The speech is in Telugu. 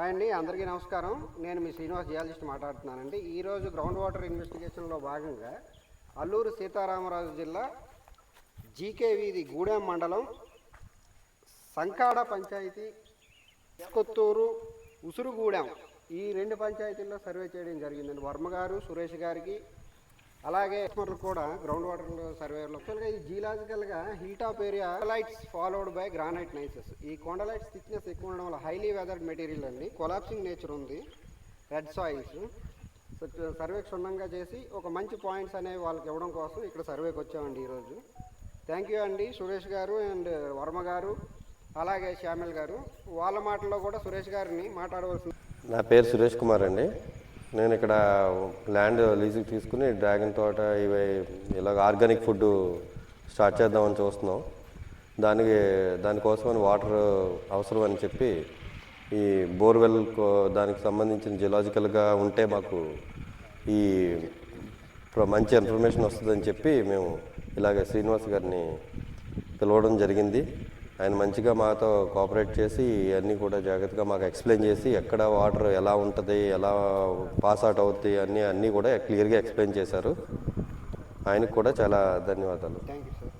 హాయ్ అండి అందరికీ నమస్కారం. నేను మీ శ్రీనివాస్ జియాలజిస్ట్ మాట్లాడుతున్నానండి. ఈరోజు గ్రౌండ్ వాటర్ ఇన్వెస్టిగేషన్లో భాగంగా అల్లూరు సీతారామరాజు జిల్లా జీకే వీధి గూడెం మండలం సంకాడ పంచాయతీ కొత్తూరు ఉసురుగూడెం ఈ రెండు పంచాయతీల్లో సర్వే చేయడం జరిగిందండి. వర్మ గారు సురేష్ గారికి అలాగే కూడా గ్రౌండ్ వాటర్ సర్వేలో యాక్చువల్గా ఈ జియలాజికల్గా hill top area lights followed by granite gneisses ఈ కొండలైట్స్ థిక్నెస్ ఎక్కువ ఉండడం వల్ల హైలీ వెదర్డ్ మెటీరియల్ అండి. కొలాప్సింగ్ నేచర్ ఉంది. రెడ్ సాయిల్స్ సర్వే క్షుణ్ణంగా చేసి ఒక మంచి పాయింట్స్ అనేవి వాళ్ళకి ఇవ్వడం కోసం ఇక్కడ సర్వేకి వచ్చామండి ఈరోజు. థ్యాంక్ యూ అండి సురేష్ గారు అండ్ వర్మ గారు అలాగే శ్యామిల్ గారు. వాళ్ళ మాటల్లో కూడా సురేష్ గారిని మాట్లాడవలసింది నా పేరు సురేష్ కుమార్ అండి. నేను ఇక్కడ ల్యాండ్ లీజుకి తీసుకుని డ్రాగన్ తోట ఇవి ఇలాగ ఆర్గానిక్ ఫుడ్ స్టార్ట్ చేద్దామని చూస్తున్నాం. దానికి దానికోసమని వాటర్ అవసరం అని చెప్పి ఈ బోర్వెల్ కో- దానికి సంబంధించిన జియలాజికల్గా ఉంటే మాకు ఈ మంచి ఇన్ఫర్మేషన్ వస్తుందని చెప్పి మేము ఇలాగ శ్రీనివాస్ గారిని పిలవడం జరిగింది. ఆయన మంచిగా మాతో కోఆపరేట్ చేసి అన్నీ కూడా జాగ్రత్తగా మాకు ఎక్స్ప్లెయిన్ చేసి ఎక్కడ వాటర్ ఎలా ఉంటుంది ఎలా పాస్ అవుట్ అవుతాయి అన్నీ అన్నీ కూడా క్లియర్గా ఎక్స్ప్లెయిన్ చేశారు. ఆయనకు కూడా చాలా ధన్యవాదాలు. Thank you sir